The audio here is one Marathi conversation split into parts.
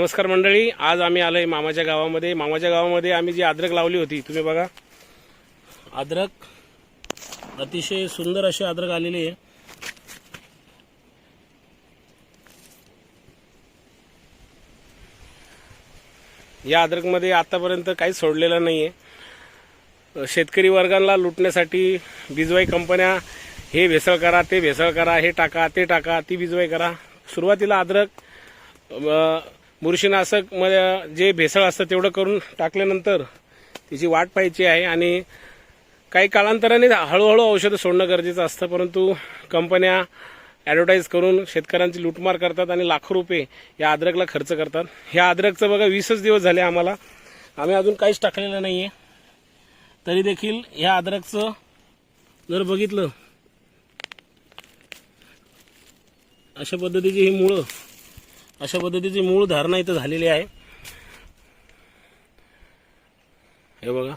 नमस्कार मंडळी आज आम्ही आलोय मामाच्या गावामध्ये. मामाच्या गावामध्ये आम्ही जी अद्रक लावली होती तुम्ही बघा. अद्रक अतिशय सुंदर अशी अद्रक आलेली आहे. या अद्रकमध्ये आतापर्यंत काहीच सोडलेलं नाही आहे शेतकरी वर्गांना लुटण्यासाठी बिजवाई कंपन्या हे भेसळ करा ते भेसळ करा हे टाका ते टाका ती बिजवाई करा. सुरुवातीला अद्रक बुरशीनाशकमध्ये जे भेसळ असतं तेवढं करून टाकल्यानंतर तिची वाट पाहायची आहे आणि काही कालांतराने हळूहळू औषधं सोडणं गरजेचं असतं परंतु कंपन्या ॲडव्हर्टाईज करून शेतकऱ्यांची लूटमार करतात आणि लाखो रुपये या अद्रकला खर्च करतात. ह्या अद्रकचं बघा वीसच दिवस झाले आम्हाला. आम्ही अजून काहीच टाकलेलं नाही आहे तरी देखील ह्या अद्रकचं जर बघितलं अशा पद्धतीची ही मुळं अशा पद्धतीची मूळ धारणा इथं झालेली आहे. हे बघा.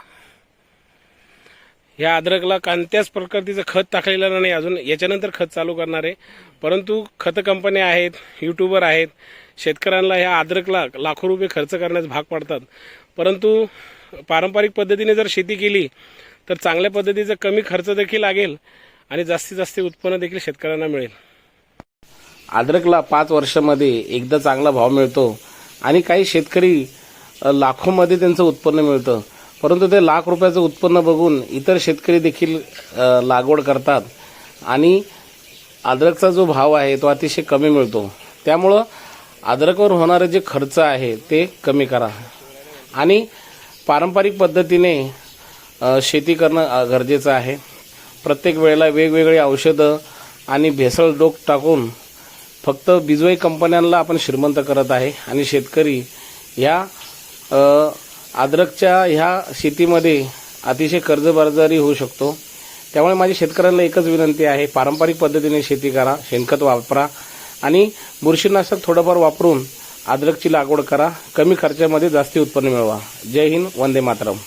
या अद्रकला कोणत्याच प्रकारतीचं खत टाकलेलं नाही अजून याच्यानंतर खत चालू करणार आहे. परंतु खत कंपन्या आहेत यूट्यूबर आहेत शेतकऱ्यांना ह्या अद्रकला लाखो रुपये खर्च करण्यास भाग पडतात. परंतु पारंपरिक पद्धतीने जर शेती केली तर चांगल्या पद्धतीचा कमी खर्च देखील लागेल आणि जास्तीत जास्त उत्पन्न देखील शेतकऱ्यांना मिळेल. अद्रकला पाच वर्षामध्ये एकदा चांगला भाव मिळतो आणि काही शेतकरी लाखोमध्ये त्यांचं उत्पन्न मिळतं. परंतु ते लाख रुपयाचं उत्पन्न बघून इतर शेतकरी देखील लागवड करतात. आणि अद्रकचा जो भाव आहे तो अतिशय कमी मिळतो. त्यामुळं अद्रकवर होणारे जे खर्च आहे ते कमी करा. आणि पारंपरिक पद्धतीने शेती करणं गरजेचं आहे. प्रत्येक वेळेला वेगवेगळी औषधं आणि भेसळ डोक टाकून फक्त बिजवाई कंपन्यांना आपण श्रीमंत करत आहे आणि शेतकरी ह्या अद्रकच्या ह्या शेतीमध्ये अतिशय कर्जबाजारी होऊ शकतो. त्यामुळे माझी शेतकऱ्यांना एकच विनंती आहे पारंपरिक पद्धतीने शेती करा शेणखत वापरा आणि बुरशीनाशक थोडंफार वापरून अद्रकची लागवड करा. कमी खर्चामध्ये जास्ती उत्पन्न मिळवा. जय हिंद वंदे मातरम.